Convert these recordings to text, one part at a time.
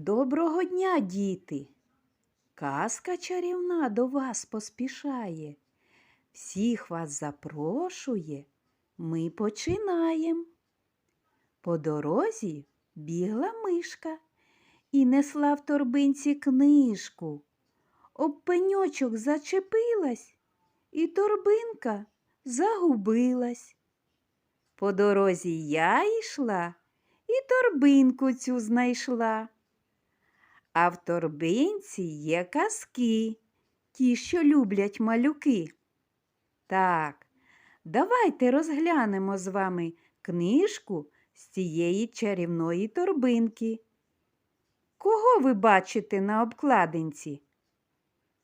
Доброго дня, діти! Казка чарівна до вас поспішає. Всіх вас запрошує. Ми починаємо. По дорозі бігла мишка і несла в торбинці книжку. Об пеньочок зачепилась, і торбинка загубилась. По дорозі я йшла і торбинку цю знайшла. А в торбинці є казки, ті, що люблять малюки. Так, давайте розглянемо з вами книжку з цієї чарівної торбинки. Кого ви бачите на обкладинці?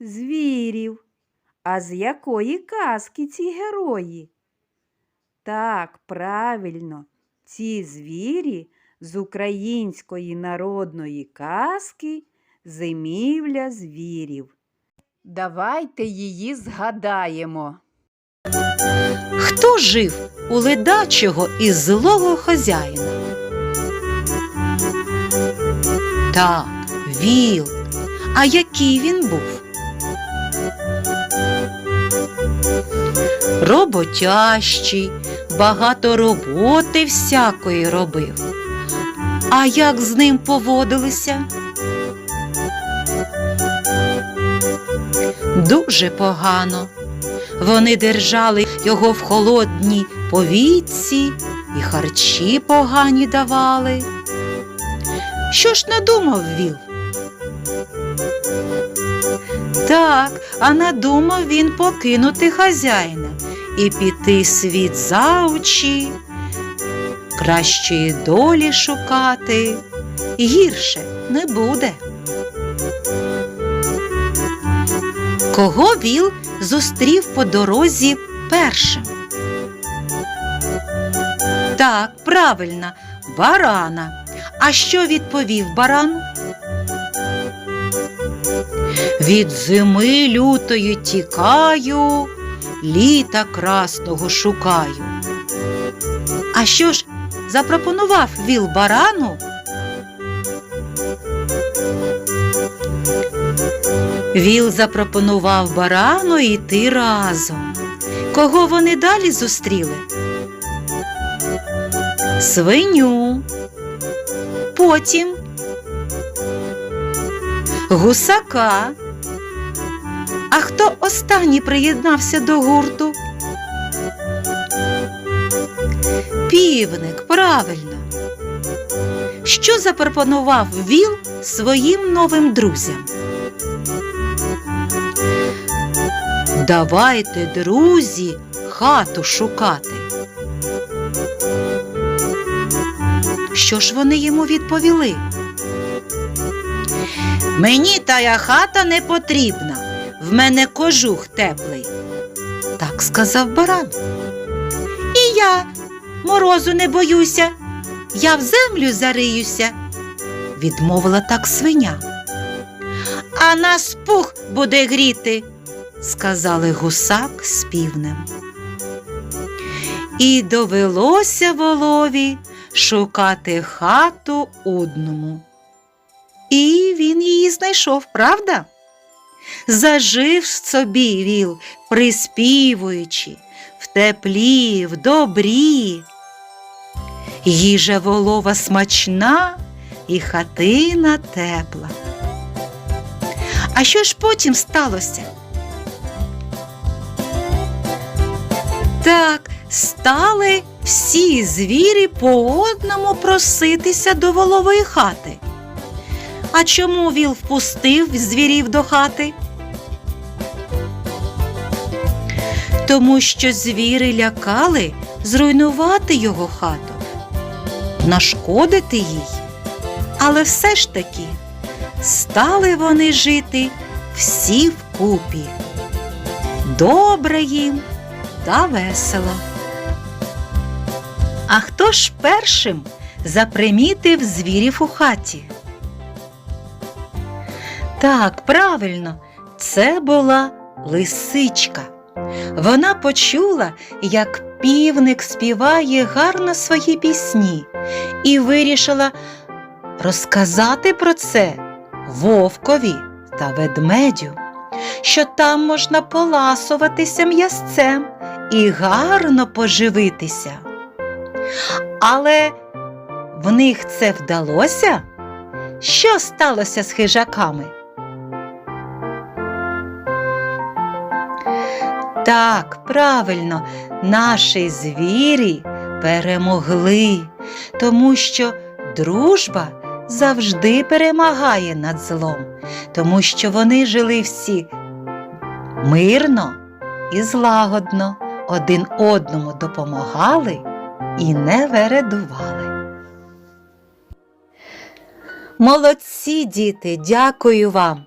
Звірів. А з якої казки ці герої? Так, правильно, ці звірі з української народної казки Зимівля звірів. Давайте її згадаємо. Хто жив у ледачого і злого хазяїна? Так, віл. А який він був? Роботящий, багато роботи всякої робив. А як з ним поводилися? Дуже погано. Вони держали його в холодній повітці і харчі погані давали. Що ж надумав віл? Так, а надумав він покинути хазяїна і піти світ за очі, кращої долі шукати, гірше не буде. Кого віл зустрів по дорозі першим? Так, правильно, барана. А що відповів баран? Від зими лютої тікаю, літа красного шукаю. А що ж запропонував віл барану? Віл запропонував барану йти разом. Кого вони далі зустріли? Свиню. Потім гусака. А хто останній приєднався до гурту? Півник, правильно. Що запропонував віл своїм новим друзям? Давайте, друзі, хату шукати. Що ж вони йому відповіли? Мені тая хата не потрібна, в мене кожух теплий. Так сказав баран. І я морозу не боюся, я в землю зариюся, відмовила так свиня. А нас пух буде гріти, сказали гусак з півнем. І довелося волові шукати хату одному. І він її знайшов, правда? Зажив собі віл, приспівуючи, в теплі, в добрі. Їжа волова смачна і хатина тепла. А що ж потім сталося? Так, стали всі звірі по одному проситися до волової хати. А чому віл впустив звірів до хати? Тому що звіри лякали зруйнувати його хату, нашкодити їй. Але все ж таки стали вони жити всі вкупі. Добре їм та весело. А хто ж першим запримітив звірів у хаті? Так, правильно, це була лисичка. Вона почула, як півник співає гарно свої пісні, і вирішила розказати про це вовкові та ведмедю, що там можна поласуватися м'ясцем і гарно поживитися. Але в них це вдалося? Що сталося з хижаками? Так, правильно, наші звірі перемогли, тому що дружба завжди перемагає над злом, тому що вони жили всі мирно і злагодно, один одному допомагали і не вередували. Молодці, діти, дякую вам.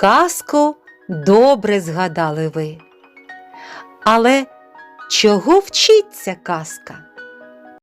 Казку добре згадали ви. Але чого вчиться казка?